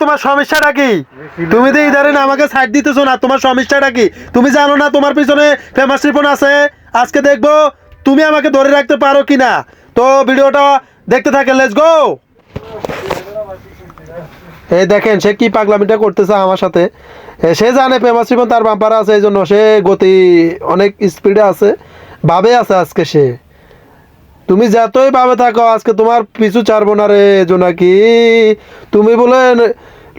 তোমার তুমি আমাকে সাইড দিতেছো না, তোমার তুমি জানো না তোমার পিছনে ফেমাস আছে? আজকে দেখব তুমি আমাকে ধরে রাখতে পারো কি না তো ভিডিওটা দেখতে থাকেন লেটস গো এই দেখেন, সে কি পাগলামিটা করতেছে আমার সাথে। সে জানে ফেমাস রিপন তার বাম্পার আছে, এই জন্য সে গতি অনেক স্পিডে আছে, ভাবে আছে আজকে সে। তুমি যতই ভাবে থাকো, আজকে তোমার পিছু ছাড়বো না রে জোনাকি। তুমি বলে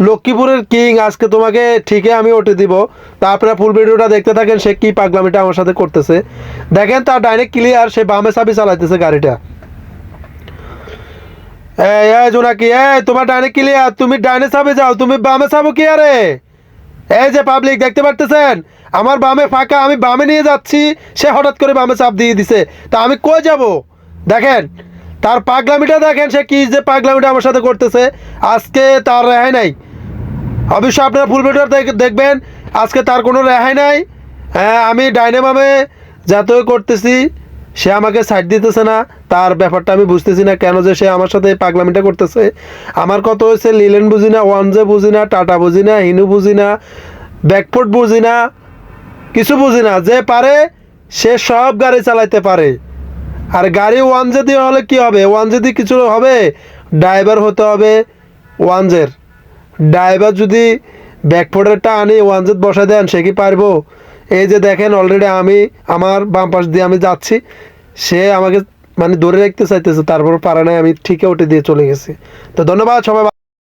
লক্ষ্মীপুরের কিং, আজকে তোমাকে ঠিকই আমি ওঠে দিব। তা আপনারা ফুল ভিডিওটা দেখতে থাকেন, সে কি পাগলামিটা আমার সাথে করতেছে। দেখেন, তার ডাইরেক্ট ক্লিয়ার সে বামে চাবি চালাইতেছে গাড়িটা। এই জোনাকি, এই, তোমার ডাইনে ক্লিয়ার তুমি ডাইনে চাবে যাও, তুমি বামে চাবো কি আরে? এই যে পাবলিক দেখতে পারতেছেন? আমার বামে ফাঁকা, আমি বামে নিয়ে যাচ্ছি, সে হঠাৎ করে বামে চাপ দিয়ে দিছে। তা আমি কই যাব? দেখেন, তার পাগলামিটা দেখেন, সে কি যে পাগলামিটা আমার সাথে করতেছে। আজকে তার রেহাই নাই। অবশ্যই আপনারা ফুল ভিডিও দেখবেন, আজকে তার কোনো রেহাই নাই। হ্যাঁ আমি ডাইনে বামে যাতই করতেছি, সে আমাকে সাইড দিতেছে না। তার ব্যাপারটা আমি বুঝতেছি না, কেন যে সে আমার সাথে পাগলামিটা করতেছে। আমার কত হয়েছে লিলেন বুঝি না, ওয়ানজে বুঝি না, টাটা বুঝি না, হিনু বুঝি না, ব্যাকফুট বুঝি না, কিছু বুঝি না। যে পারে, সে সব গাড়ি চালাইতে পারে। আর গাড়ি ওয়ান জেদি হলে কি হবে? ওয়ান জেদি কিছু হবে? ড্রাইভার হতে হবে ওয়ানজের ড্রাইভার যদি ব্যাকফোর্ডেরটা আনি ওয়ান ওয়ানজেদ বসা দেন, সে কি পারব? এই যে দেখেন অলরেডি আমি, আমার বাম পাশ দিয়ে আমি যাচ্ছি। সে আমাকে মানে ধরে রাখতে চাইতেছে, তারপর পারে নাই, আমি ঠিকই ওটে দিয়ে চলে গেছি। তো ধন্যবাদ, সবাই